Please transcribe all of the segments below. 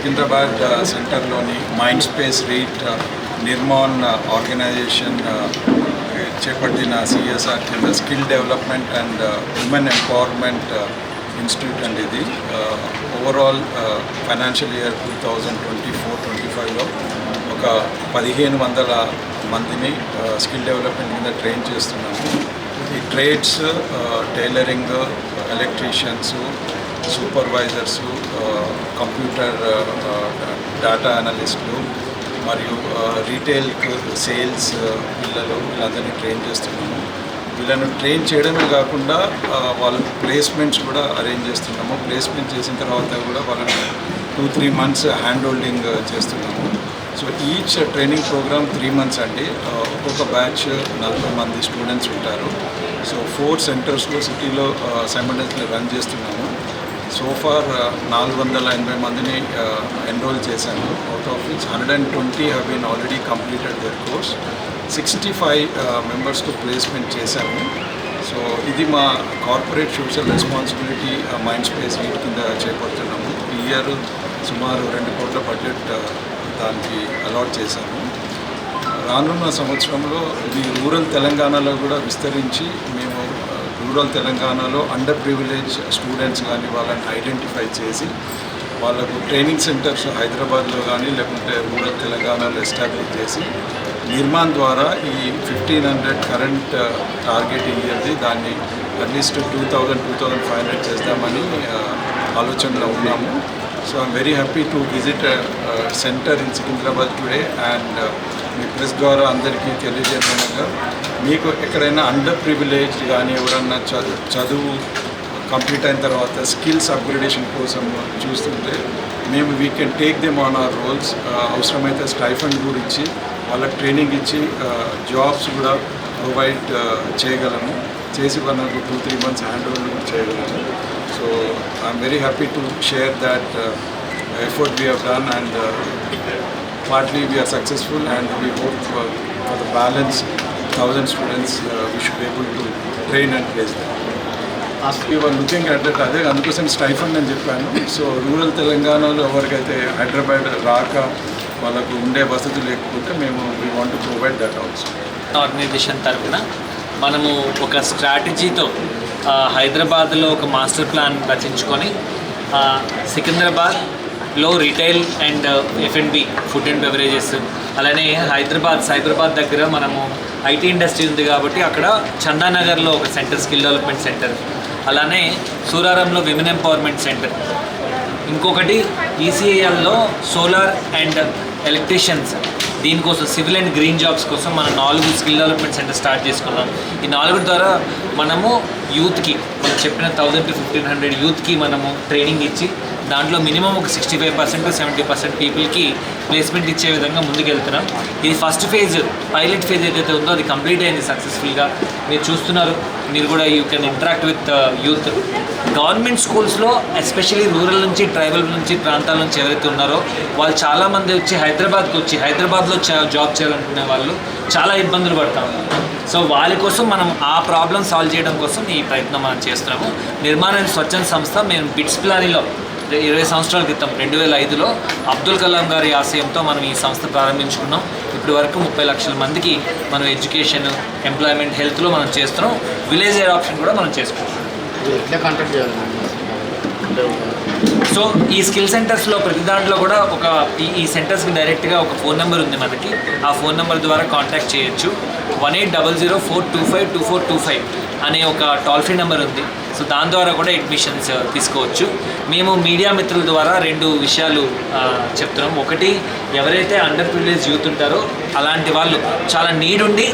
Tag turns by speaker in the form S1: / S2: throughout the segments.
S1: సికింద్రాబాద్ సెంటర్లోని mind space REIT Nirman organisation చేపట్టిన CSR కింద skill development and women empowerment institute అండి ఇది. Overall financial year two thousand twenty four twenty ఫైవ్లో ఒక పదిహేను వందల మందిని స్కిల్ డెవలప్మెంట్ కింద ట్రైన్ చేస్తున్నాము. ఈ trades tailoring electricians supervisors computer data అనలిస్టులు మరియు రీటైల్ సేల్స్ పిల్లలు వీళ్ళందరినీ ట్రైన్ చేస్తున్నాము. వీళ్ళను ట్రైన్ చేయడమే కాకుండా వాళ్ళ ప్లేస్మెంట్స్ కూడా అరేంజ్ చేస్తున్నాము. ప్లేస్మెంట్ చేసిన తర్వాత కూడా వాళ్ళని two three months hand holding చేస్తున్నాము. So each training program three months అండి. ఒక్కొక్క బ్యాచ్ నలభై మంది స్టూడెంట్స్ ఉంటారు. సో ఫోర్ సెంటర్స్లో సిటీలో సైమల్టేనియస్లీ రన్ చేస్తున్నాము. సో ఫార్ uh, నాలుగు వందల ఎనభై మందిని uh, ఎన్రోల్ చేశాను. Out of which hundred and twenty have been already completed their course sixty five మెంబర్స్కు placement చేశాము సో ఇది మా corporate social responsibility mind space వీటి కింద చేపడుతున్నాము. ఈ ఇయర్ సుమారు రెండు కోట్ల బడ్జెట్ uh, దానికి అలాట్ చేశాము రానున్న సంవత్సరంలో ఇది రూరల్ తెలంగాణలో కూడా విస్తరించి రూరల్ తెలంగాణలో అండర్ ప్రివిలేజ్ స్టూడెంట్స్ కానీ వాళ్ళని ఐడెంటిఫై చేసి వాళ్ళకు ట్రైనింగ్ సెంటర్స్ హైదరాబాద్లో కానీ లేకుంటే రూరల్ తెలంగాణలో ఎస్టాబ్లిష్ చేసి నిర్మాణ్ ద్వారా ఈ ఫిఫ్టీన్ హండ్రెడ్ కరెంట్ టార్గెట్ ఇయర్ది దాన్ని at least two thousand two thousand five hundred చేద్దామని uh, ఆలోచనలో ఉన్నాము. So I'm very happy to visit centre in Secunderabad today and me press ద్వారా అందరికీ తెలియజేయమనగా మీకు ఎక్కడైనా అండర్ ప్రివిలేజ్ కానీ ఎవరన్నా చదువు చదువు కంప్లీట్ అయిన తర్వాత స్కిల్స్ అప్గ్రేడేషన్ కోసం చూస్తుంటే మేము we can take them on our rolls అవసరమైతే స్టైఫండ్ గురించి వాళ్ళకి ట్రైనింగ్ ఇచ్చి జాబ్స్ కూడా ప్రొవైడ్ చేయగలము చేసి మనకు two three months hand over So I'm very happy to share that uh, effort we have done and uh, partly we are successful and we hope for, for the balance thousand students uh, we should be able to train and place them. We were looking at that అదే అందుకోసం stipend అని చెప్పాను so rural తెలంగాణలో ఎవరికైతే హైదరాబాద్ రాక వాళ్ళకు ఉండే వసతి లేకపోతే మేము we want provide that also
S2: organisation తరఫున మనము ఒక స్ట్రాటజీతో హైదరాబాద్లో ఒక మాస్టర్ ప్లాన్ రచించుకొని సికింద్రాబాద్లో retail and F and B food and beverages అలానే హైదరాబాద్ సైబరాబాద్ దగ్గర మనము ఐటీ ఇండస్ట్రీ ఉంది కాబట్టి అక్కడ చందానగర్లో ఒక సెంటర్ స్కిల్ డెవలప్మెంట్ సెంటర్ అలానే సూరారంలో విమెన్ ఎంపవర్మెంట్ సెంటర్. ఇంకొకటి ఈసీఐఎల్లో సోలార్ అండ్ ఎలక్ట్రీషియన్స్ దీనికోసం సివిల్ అండ్ గ్రీన్ జాబ్స్ కోసం మనం నాలుగు స్కిల్ డెవలప్మెంట్ సెంటర్ స్టార్ట్ చేసుకున్నాం. ఈ నాలుగు ద్వారా మనము యూత్కి మనం చెప్పిన థౌజండ్ టు ఫిఫ్టీన్ హండ్రెడ్ యూత్కి మనము ట్రైనింగ్ ఇచ్చి దాంట్లో మినిమం ఒక sixty five percent seventy percent పీపుల్కి ప్లేస్మెంట్ ఇచ్చే విధంగా ముందుకెళ్తున్నాం. ఇది ఫస్ట్ ఫేజ్ పైలట్ ఫేజ్ ఏదైతే ఉందో అది కంప్లీట్ అయింది సక్సెస్ఫుల్గా మీరు చూస్తున్నారు మీరు కూడా you can interact with youth government స్కూల్స్లో ఎస్పెషల్లీ రూరల్ నుంచి ట్రైబల్ నుంచి ప్రాంతాల నుంచి ఎవరైతే ఉన్నారో వాళ్ళు చాలామంది వచ్చి హైదరాబాద్కి వచ్చి హైదరాబాద్లో జాబ్ చేయాలనుకునే వాళ్ళు చాలా ఇబ్బందులు పడతా ఉన్నారు సో వాళ్ళ కోసం మనం ఆ ప్రాబ్లం సాల్వ్ చేయడం కోసం ఈ ప్రయత్నం మనం చేస్తున్నాము. నిర్మాణ స్వచ్ఛంద సంస్థ మేము బిట్స్ ప్లానీలో ఇరవై సంవత్సరాల క్రితం రెండు వేల ఐదులో అబ్దుల్ కలాం గారి ఆశయంతో మనం ఈ సంస్థ ప్రారంభించుకున్నాం. ఇప్పటి వరకు ముప్పై లక్షల మందికి మనం ఎడ్యుకేషన్ ఎంప్లాయ్మెంట్ హెల్త్లో మనం చేస్తున్నాం. విలేజ్ అడాప్షన్ కూడా మనం చేసుకుంటున్నాం.
S3: ఇది ఎట్లా కాంటాక్ట్ చేయాలి అంటే
S2: సో ఈ స్కిల్ సెంటర్స్లో ప్రతి దాంట్లో కూడా ఒక ఈ ఈ సెంటర్స్కి డైరెక్ట్గా ఒక ఫోన్ నెంబర్ ఉంది మనకి. ఆ ఫోన్ నెంబర్ ద్వారా కాంటాక్ట్ చేయొచ్చు. One eight double zero four two five two four two five. అనే ఒక టోల్ ఫ్రీ నెంబర్ ఉంది. సో దాని ద్వారా కూడా అడ్మిషన్స్ uh, తీసుకోవచ్చు. మేము మీడియా మిత్రుల ద్వారా రెండు విషయాలు uh, చెప్తున్నాం. ఒకటి ఎవరైతే అండర్ ప్రివిలేజ్ యూత్ ఉంటారో అలాంటి వాళ్ళు చాలా నీడుండి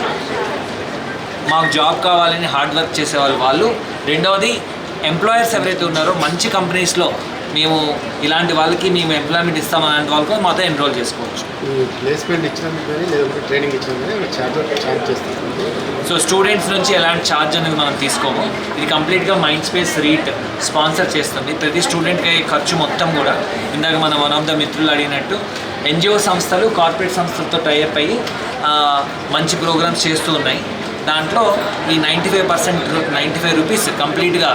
S2: మాకు జాబ్ కావాలని హార్డ్ వర్క్ చేసేవాళ్ళు వాళ్ళు. రెండవది ఎంప్లాయర్స్ ఎవరైతే ఉన్నారో మంచి కంపెనీస్లో మేము ఇలాంటి వాళ్ళకి మేము ఎంప్లాయ్మెంట్ ఇస్తాం అలాంటి వాళ్ళకి మాతో ఎన్రోల్ చేసుకోవచ్చు.
S3: ప్లేస్మెంట్ ఇచ్చినందుకు కానీ లేదంటే ట్రైనింగ్ కానీ ఛార్జ్ చేస్తాను
S2: సో స్టూడెంట్స్ నుంచి ఎలాంటి ఛార్జ్ అనేది మనం తీసుకోము. ఇది కంప్లీట్గా మైండ్ స్పేస్ రీట్ స్పాన్సర్ చేస్తుంది. ప్రతి స్టూడెంట్కి అయ్యే ఖర్చు మొత్తం కూడా. ఇందాక మన వన్ ఆఫ్ ద మిత్రులు అడిగినట్టు ఎన్జిఓ సంస్థలు కార్పొరేట్ సంస్థలతో టైఅప్ అయ్యి మంచి ప్రోగ్రామ్స్ చేస్తూ ఉన్నాయి. దాంట్లో ఈ ninety five percent ninety five rupees కంప్లీట్గా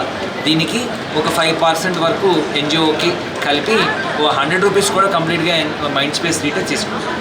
S2: దీనికి ఒక ఫైవ్ పర్సెంట్ వరకు ఎన్జిఓకి కలిపి ఓ హండ్రెడ్ రూపీస్ కూడా కంప్లీట్గా మైండ్ స్పేస్ రీటర్ చేసుకుంటాం.